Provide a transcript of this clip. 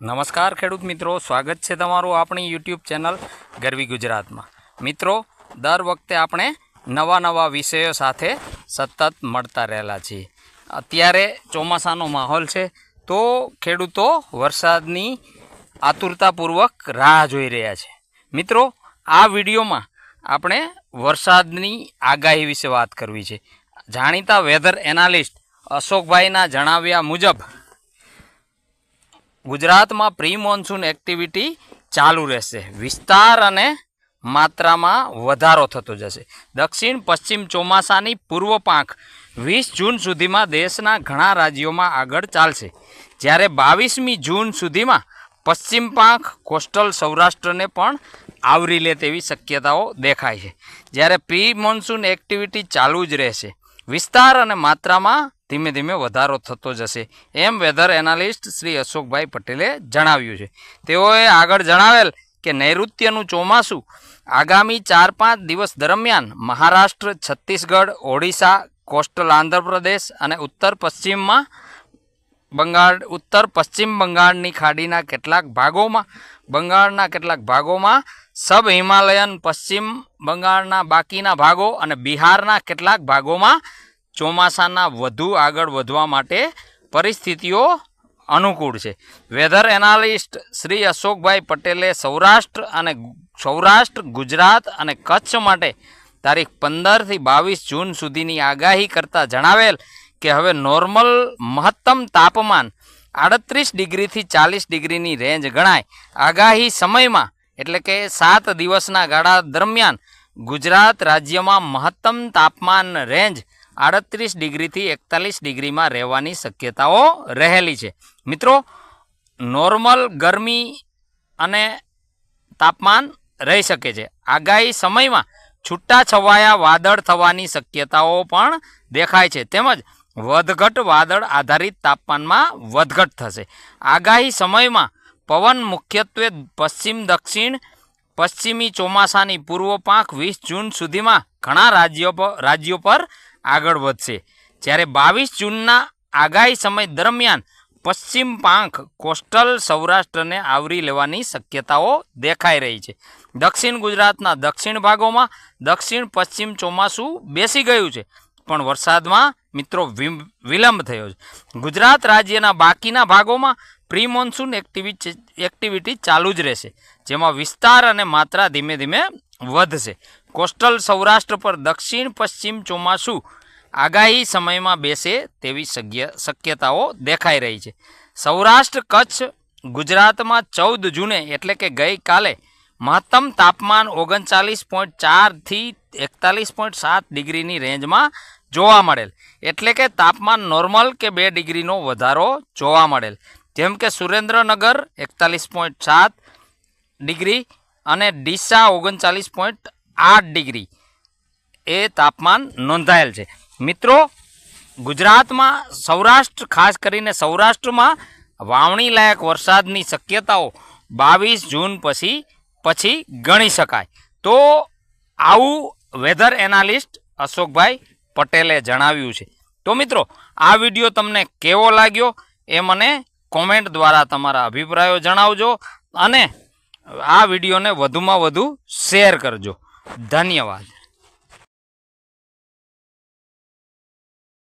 નમસ્કાર ખેડૂત મિત્રો, સ્વાગત છે તમારું આપણી યુટ્યુબ ચેનલ ગરવી ગુજરાતમાં. મિત્રો, દર વખતે આપણે નવા નવા વિષયો સાથે સતત મળતા રહેલા છીએ. અત્યારે ચોમાસાનો માહોલ છે, તો ખેડૂતો વરસાદની આતુરતાપૂર્વક રાહ જોઈ રહ્યા છે. મિત્રો, આ વિડીયોમાં આપણે વરસાદની આગાહી વિશે વાત કરવી છે. જાણીતા વેધર એનાલિસ્ટ અશોકભાઈના જણાવ્યા મુજબ ગુજરાતમાં પ્રી મોન્સૂન એક્ટિવિટી ચાલુ રહેશે. વિસ્તાર અને માત્રામાં વધારો થતો જશે. દક્ષિણ પશ્ચિમ ચોમાસાની પૂર્વ પાંખ વીસ જૂન સુધીમાં દેશના ઘણા રાજ્યોમાં આગળ ચાલશે. જ્યારે બાવીસમી જૂન સુધીમાં પશ્ચિમ પાંખ કોસ્ટલ સૌરાષ્ટ્રને પણ આવરી લે તેવી શક્યતાઓ દેખાય છે. જ્યારે પ્રી મોન્સૂન એક્ટિવિટી ચાલુ જ રહેશે વિસ્તાર અને માત્રામાં ધીમે ધીમે વધારો થતો જશે. એમ વેધર એનાલિસ્ટ શ્રી અશોકભાઈ પટેલે જણાવ્યું છે. તેઓએ આગળ જણાવેલ કે નૈઋત્યનું ચોમાસું આગામી ચાર પાંચ દિવસ દરમિયાન મહારાષ્ટ્ર, છત્તીસગઢ, ઓડિશા, કોસ્ટલ આંધ્રપ્રદેશ અને ઉત્તર પશ્ચિમમાં બંગાળ, ઉત્તર, પશ્ચિમ બંગાળની ખાડીના કેટલાક ભાગોમાં, બંગાળના કેટલાક ભાગોમાં, સબ હિમાલયન, પશ્ચિમ બંગાળના બાકીના ભાગો અને બિહારના કેટલાક ભાગોમાં ચોમાસાના વધુ આગળ વધવા માટે પરિસ્થિતિઓ અનુકૂળ છે. વેધર એનાલિસ્ટ શ્રી અશોકભાઈ પટેલે સૌરાષ્ટ્ર અને સૌરાષ્ટ્ર, ગુજરાત અને કચ્છ માટે તારીખ પંદરથી બાવીસ જૂન સુધીની આગાહી કરતાં જણાવેલ કે હવે નોર્મલ મહત્તમ તાપમાન આડત્રીસ ડિગ્રીથી ચાલીસ ડિગ્રીની રેન્જ ગણાય. આગાહી સમયમાં, એટલે કે સાત દિવસના ગાળા દરમિયાન, ગુજરાત રાજ્યમાં મહત્તમ તાપમાન રેન્જ આડત્રીસ ડિગ્રીથી એકતાલીસ ડિગ્રીમાં રહેવાની શક્યતાઓ રહેલી છે. મિત્રો, નોર્મલ ગરમી અને તાપમાન રહી શકે છે. આગાહી સમયમાં છૂટા છવાયા વાદળ થવાની શક્યતાઓ પણ દેખાય છે. તેમજ વધઘટ વાદળ આધારિત તાપમાનમાં વધઘટ થશે. આગાહી સમયમાં પવન મુખ્યત્વે પશ્ચિમ, દક્ષિણ, પશ્ચિમી ચોમાસાની પૂર્વ પાંખ વીસ જૂન સુધીમાં ઘણા રાજ્યો પર રાજ્યો પર આગળ વધશે. જ્યારે બાવીસ જૂનના આગાહી સમય દરમિયાન પશ્ચિમ પાંખ કોસ્ટલ સૌરાષ્ટ્રને આવરી લેવાની શક્યતાઓ દેખાઈ રહી છે. દક્ષિણ ગુજરાતના દક્ષિણ ભાગોમાં દક્ષિણ પશ્ચિમ ચોમાસું બેસી ગયું છે, પણ વરસાદમાં મિત્રો વિલંબ થયો છે. ગુજરાત રાજ્યના બાકીના ભાગોમાં પ્રી મોન્સૂન એક્ટિવિટી એક્ટિવિટી ચાલુ જ રહેશે, જેમાં વિસ્તાર અને માત્રા ધીમે ધીમે વધશે. કોસ્ટલ સૌરાષ્ટ્ર પર દક્ષિણ પશ્ચિમ ચોમાસું આગાહી સમયમાં બેસે તેવી શક્યતાઓ દેખાઈ રહી છે. સૌરાષ્ટ્ર કચ્છ ગુજરાતમાં ચૌદ જૂને એટલે કે ગઈકાલે મહત્તમ તાપમાન ઓગણચાલીસ પોઈન્ટ ચારથી એકતાલીસ પોઈન્ટ સાત ડિગ્રીની રેન્જમાં જોવા મળેલ. એટલે કે તાપમાન નોર્મલ કે બે ડિગ્રીનો વધારો જોવા મળેલ. જેમ કે સુરેન્દ્રનગર એકતાલીસ પોઈન્ટ સાત ડિગ્રી અને ડીસા ઓગણચાલીસ પોઈન્ટ આઠ ડિગ્રી એ તાપમાન નોંધાયેલ છે. મિત્રો, ગુજરાતમાં સૌરાષ્ટ્ર, ખાસ કરીને સૌરાષ્ટ્રમાં વાવણી લાયક વરસાદની શક્યતાઓ બાવીસ જૂન પછી પછી ગણી શકાય. તો આવું વેધર એનાલિસ્ટ અશોકભાઈ પટેલે જણાવ્યું છે. તો મિત્રો, આ વીડિયો તમને કેવો લાગ્યો એ મને કોમેન્ટ દ્વારા તમારા અભિપ્રાયો જણાવજો અને આ વિડીયોને વધુમાં વધુ શેર કરજો. ધન્યવાદ.